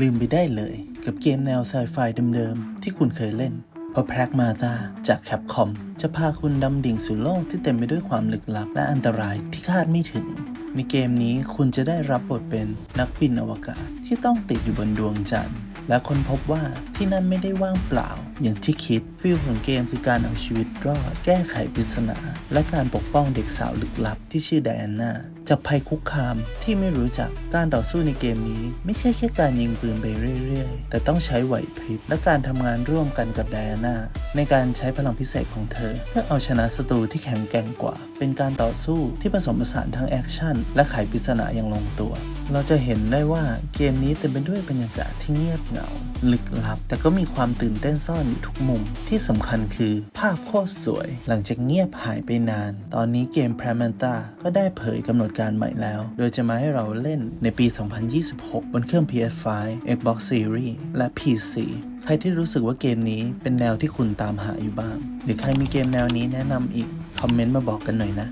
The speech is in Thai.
ลืมไปได้เลยกับเกมแนวไซไฟเดิมๆ ที่คุณเคยเล่น เพราะแพร็กมาตาจากแคปคอมจะพาคุณดำดิ่งสู่โลกที่เต็มไปด้วยความลึกลับและอันตรายที่คาดไม่ถึง ในเกมนี้คุณจะได้รับบทเป็นนักบินอวกาศที่ต้องติดอยู่บนดวงจันทร์ และคนพบว่าที่นั่นไม่ได้ว่างเปล่า อย่างที่คิดฟิลของเกมคือการเอาชีวิตรอด แก้ไขปริศนา และการปกป้องเด็กสาวลึกลับที่ชื่อไดอาน่าจากภัยคุกคามที่ไม่รู้จักการต่อสู้ในเกมนี้ ไม่ใช่แค่การยิงปืนไปเรื่อยๆ แต่ต้องใช้ไหวพริบและการทำงานร่วมกันกับไดอาน่าในการใช้พลังพิเศษของเธอ เพื่อเอาชนะศัตรูที่แข็งแกร่งกว่า เป็นการต่อสู้ที่ผสมผสานทั้งแอคชั่นและไขปริศนาอย่างลงตัว เราจะเห็นได้ว่าเกมนี้เต็มไปด้วยบรรยากาศที่เงียบเหงา ลึกลับ แต่ก็มีความตื่นเต้นซ่อนอยู่ทุกมุม ที่สำคัญคือภาพโคตรสวย หลังจากเงียบหายไปนาน ตอนนี้เกม p r a m a n t a ก็ได้เผยกำหนดการใหม่แล้ว โดยจะมาให้เราเล่นในปี 2026 บนเครื่อง PS5 Xbox Series และ PC ใครที่รู้สึกว่าเกมนี้เป็นแนวที่คุณตามหาอยู่บ้าง หรือใครมีเกมแนวนี้แนะนำอีก คอมเมนต์มาบอกกันหน่อยนะ